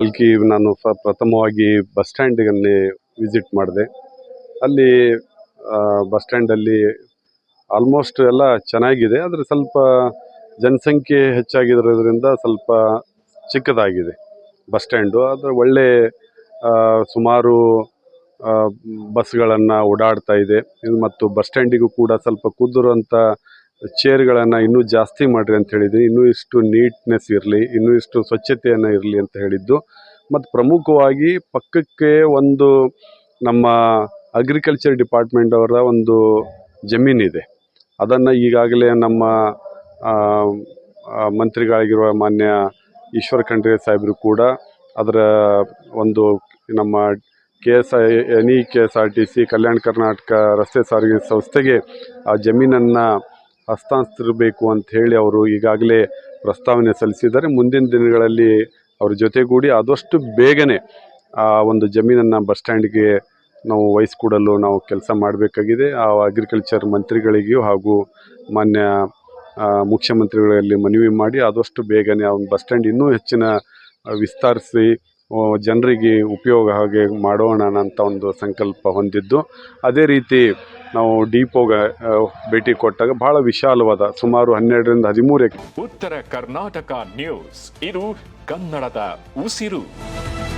ಕಲ್ಕಿ ನಾನು ಪ್ರಥಮವಾಗಿ ಬಸ್ ಸ್ಟ್ಯಾಂಡಿಗನ್ನೇ ವಿಸಿಟ್ ಮಾಡಿದೆ. ಅಲ್ಲಿ ಬಸ್ ಸ್ಟ್ಯಾಂಡಲ್ಲಿ ಆಲ್ಮೋಸ್ಟ್ ಎಲ್ಲ ಚೆನ್ನಾಗಿದೆ, ಆದರೆ ಸ್ವಲ್ಪ ಜನಸಂಖ್ಯೆ ಹೆಚ್ಚಾಗಿರೋದ್ರಿಂದ ಸ್ವಲ್ಪ ಚಿಕ್ಕದಾಗಿದೆ ಬಸ್ ಸ್ಟ್ಯಾಂಡು. ಆದರೆ ಒಳ್ಳೆ ಸುಮಾರು ಬಸ್ಗಳನ್ನು ಓಡಾಡ್ತಾ ಇದೆ. ಮತ್ತು ಬಸ್ ಸ್ಟ್ಯಾಂಡಿಗೂ ಕೂಡ ಸ್ವಲ್ಪ ಕುದುರುವಂಥ ಚೇರ್ಗಳನ್ನು ಇನ್ನೂ ಜಾಸ್ತಿ ಮಾಡಿರಿ ಅಂತ ಹೇಳಿದ್ವಿ ಇನ್ನೂ ಇಷ್ಟು ನೀಟ್ನೆಸ್ ಇರಲಿ, ಇನ್ನೂ ಇಷ್ಟು ಸ್ವಚ್ಛತೆಯನ್ನು ಇರಲಿ ಅಂತ ಹೇಳಿದ್ದು. ಮತ್ತು ಪ್ರಮುಖವಾಗಿ ಪಕ್ಕಕ್ಕೆ ಒಂದು ನಮ್ಮ ಅಗ್ರಿಕಲ್ಚರ್ ಡಿಪಾರ್ಟ್ಮೆಂಟ್ ಅವರ ಒಂದು ಜಮೀನಿದೆ. ಅದನ್ನು ಈಗಾಗಲೇ ನಮ್ಮ ಮಂತ್ರಿಗಳಾಗಿರುವ ಮಾನ್ಯ ಈಶ್ವರ ಖಂಡ್ರೆ ಸಾಹೇಬರು ಕೂಡ ಅದರ ಒಂದು ನಮ್ಮ K S I N K S R T C, Kalyana Karnataka ರಸ್ತೆ ಸಾರಿಗೆ ಸಂಸ್ಥೆಗೆ ಆ ಜಮೀನನ್ನು ಹಸ್ತಾಂತರಿಸಬೇಕು ಅಂತ ಹೇಳಿ ಅವರು ಈಗಾಗಲೇ ಪ್ರಸ್ತಾವನೆ ಸಲ್ಲಿಸಿದ್ದಾರೆ. ಮುಂದಿನ ದಿನಗಳಲ್ಲಿ ಅವ್ರ ಜೊತೆಗೂಡಿ ಆದಷ್ಟು ಬೇಗನೆ ಆ ಒಂದು ಜಮೀನನ್ನು ಬಸ್ ಸ್ಟ್ಯಾಂಡ್ಗೆ ನಾವು ವಹಿಸ್ಕೊಡಲು ನಾವು ಕೆಲಸ ಮಾಡಬೇಕಾಗಿದೆ. ಆ ಅಗ್ರಿಕಲ್ಚರ್ ಮಂತ್ರಿಗಳಿಗೂ ಹಾಗೂ ಮಾನ್ಯ ಮುಖ್ಯಮಂತ್ರಿಗಳಲ್ಲಿ ಮನವಿ ಮಾಡಿ ಆದಷ್ಟು ಬೇಗನೆ ಆ ಒಂದು ಬಸ್ ಸ್ಟ್ಯಾಂಡ್ ಇನ್ನೂ ಹೆಚ್ಚಿನ ವಿಸ್ತರಿಸಿ ಜನರಿಗೆ ಉಪಯೋಗ ಹಾಗೆ ಮಾಡೋಣ ಅಂತ ಒಂದು ಸಂಕಲ್ಪ ಹೊಂದಿದ್ದು, ಅದೇ ರೀತಿ ನಾವು ಡಿಪೋಗೆ ಭೇಟಿ ಕೊಟ್ಟಾಗ ಬಹಳ ವಿಶಾಲವಾದ ಸುಮಾರು ಹನ್ನೆರಡರಿಂದ ಹದಿಮೂರು ಉತ್ತರ ಕರ್ನಾಟಕ ನ್ಯೂಸ್, ಇದು ಕನ್ನಡದ ಉಸಿರು.